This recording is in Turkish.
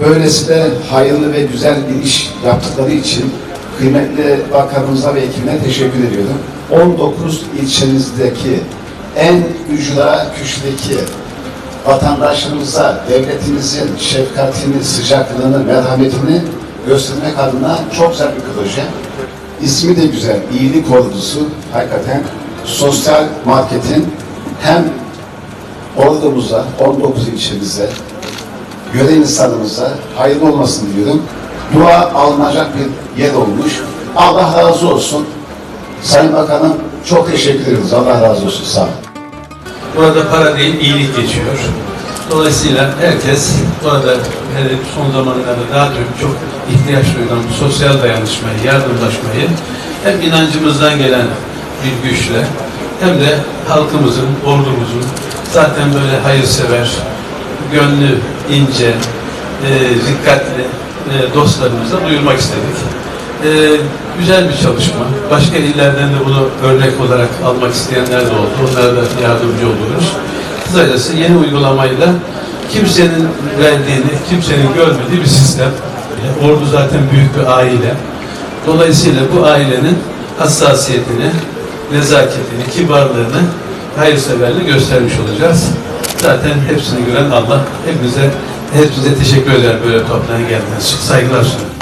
Böylesine hayırlı ve güzel bir iş yaptıkları için kıymetli bakanımıza ve ekibine teşekkür ediyorum. 19 ilçemizdeki en ücra köşedeki vatandaşlarımıza devletimizin şefkatini, sıcaklığını, merhametini göstermek adına çok güzel bir proje. İsmi de güzel, iyilik ordusu. Hakikaten sosyal marketin hem ordumuza, 19 ilçemize, gören insanımıza hayırlı olmasını diliyorum. Dua alınacak bir yer olmuş. Allah razı olsun. Sayın Bakanım çok teşekkür ederiz. Allah razı olsun. Sağ olun. Burada para değil, iyilik geçiyor. Dolayısıyla herkes burada hele son zamanlarda daha çok, çok ihtiyaç duyulan bu sosyal dayanışmayı, yardımlaşmayı hem inancımızdan gelen bir güçle hem de halkımızın, ordumuzun zaten böyle hayırsever, gönlü ince, e, dikkatli e, dostlarımıza duyurmak istedik. E, güzel bir çalışma. Başka illerden de bunu örnek olarak almak isteyenler de oldu. Onlara da yardımcı oluruz. Kısacası yeni uygulamayla kimsenin verdiğini, kimsenin görmediği bir sistem. Ordu zaten büyük bir aile. Dolayısıyla bu ailenin hassasiyetini, nezaketini, kibarlığını, hayırseverliğini göstermiş olacağız. Zaten hepsini gören Allah. Hepinize, hepinize teşekkür ederim böyle toplantıya geldiğiniz için. Saygılar sunuyorum.